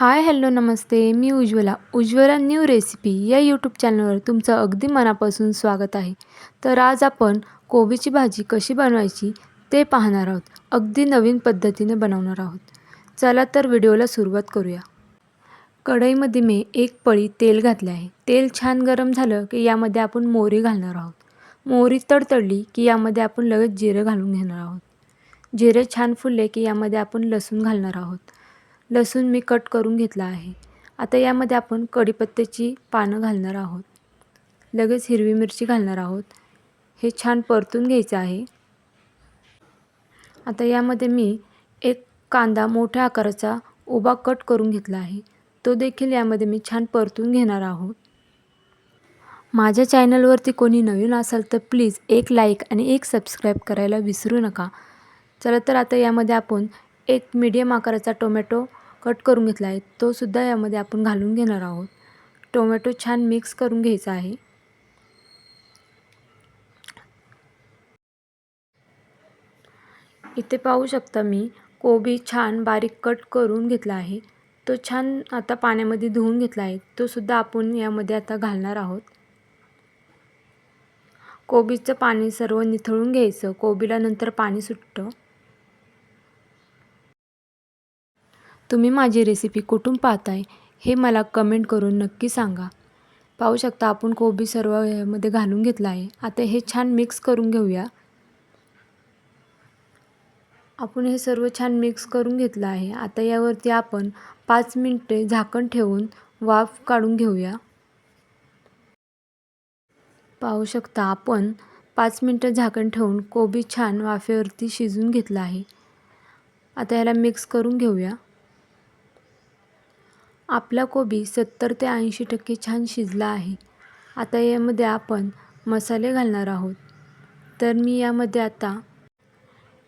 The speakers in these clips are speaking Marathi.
हाय हॅलो नमस्ते. मी उज्ज्वला. उज्ज्वला न्यू रेसिपी या यूट्यूब चॅनलवर तुमचं अगदी मनापासून स्वागत आहे. तर आज आपण कोबीची भाजी कशी बनवायची ते पाहणार आहोत. अगदी नवीन पद्धतीने बनवणार आहोत. चला तर व्हिडिओला सुरुवात करूया. कढईमध्ये मी एक पळी तेल घातले आहे. तेल छान गरम झालं की यामध्ये आपण मोहरी घालणार आहोत. मोहरी तडतडली की यामध्ये आपण लगेच जिरं घालून घेणार आहोत. जिरे छान फुलले की यामध्ये आपण लसूण घालणार आहोत. लसूण मी कट करून घेतला आहे. आता यामध्ये आपण कढीपत्त्याची पानं घालणार आहोत. लगेच हिरवी मिरची घालणार आहोत. हे छान परतून घ्यायचं आहे. आता यामध्ये मी एक कांदा मोठ्या आकाराचा उभा कट करून घेतला आहे. तो देखील यामध्ये मी छान परतून घेणार आहोत. माझ्या चॅनलवरती कोणी नवीन असाल तर प्लीज एक लाईक आणि एक सबस्क्राईब करायला विसरू नका. चला तर आता यामध्ये आपण एक मीडियम आकाराचा टोमॅटो कट करून घेतला आहे तो सुद्धा यामध्ये आपण घालून घेणार आहोत. टोमॅटो छान मिक्स करून घ्यायचा आहे. इथे पाहू शकता मी कोबी छान बारीक कट करून घेतला आहे. तो छान आता पाण्यामध्ये धुवून घेतला आहे तो सुद्धा आपण यामध्ये आता घालणार आहोत. कोबीचं पाणी सर्व निथळून घ्यायचं कोबीला नंतर पाणी सुटतं. तुम्ही माझी रेसिपी कुठून पाहताय हे मला कमेंट करून नक्की सांगा. पाहू शकता आपण कोबी सर्व ह्यामध्ये घालून घेतला आहे. आता हे छान मिक्स करून घेऊया. आपण हे सर्व छान मिक्स करून घेतलं आहे. आता यावरती आपण पाच मिनटे झाकण ठेवून वाफ काढून घेऊया. पाहू शकता आपण पाच मिनटं झाकण ठेवून कोबी छान वाफेवरती शिजून घेतला आहे. आता याला मिक्स करून घेऊया. आपला कोबी सत्तर ते ऐंशी टक्के छान शिजला आहे. आता यामध्ये आपण मसाले घालणार आहोत. तर मी यामध्ये आता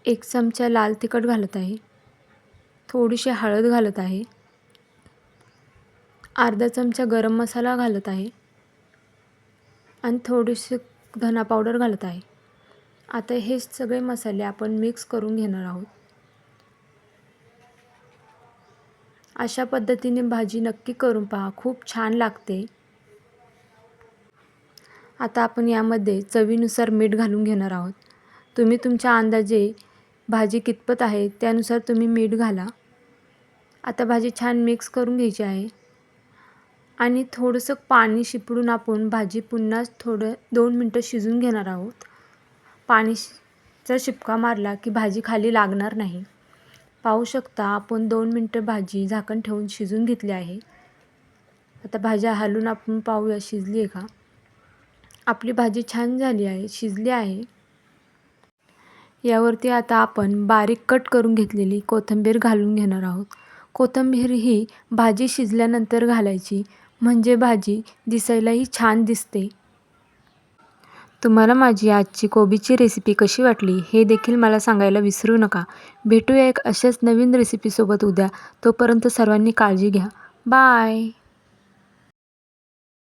एक चमचा लाल तिखट घालत आहे. थोडीशी हळद घालत आहे. अर्धा चमचा गरम मसाला घालत आहे. आणि थोडीशी धना पावडर घालत आहे. आता हे सगळे मसाले आपण मिक्स करून घेणार आहोत. अशा पद्धतीने भाजी नक्की करून पहा. खूप छान लागते. आता आपण यामध्ये चवीनुसार मीठ घालून घेणार आहोत. तुम्ही तुमच्या अंदाजे भाजी कितपत आहे त्यानुसार तुम्ही मीठ घाला. आता भाजी छान मिक्स करून घ्यायची आहे. आणि थोडंसं पाणी शिपडून आपण भाजी पुन्हा थोडं दोन मिनटं शिजून घेणार आहोत. पाणीचा शिपका मारला की भाजी खाली लागणार नाही. पाहू शकता आपण दोन मिनटं भाजी झाकण ठेवून शिजून घेतली आहे. आता भाज्या हलून आपण पाहूया शिजली आहे का? आपली भाजी छान झाली आहे शिजली आहे. यावरती आता आपण बारीक कट करून घेतलेली कोथिंबीर घालून घेणार आहोत. कोथिंबीर ही भाजी शिजल्यानंतर घालायची. म्हणजे भाजी दिसायलाही छान दिसते. तुम्हाला माझी आजची कोबीची रेसिपी कशी वाटली हे देखील मला सांगायला विसरू नका. भेटूया एक अशाच नवीन रेसिपीसोबत उद्या. तोपर्यंत सर्वांनी काळजी घ्या. बाय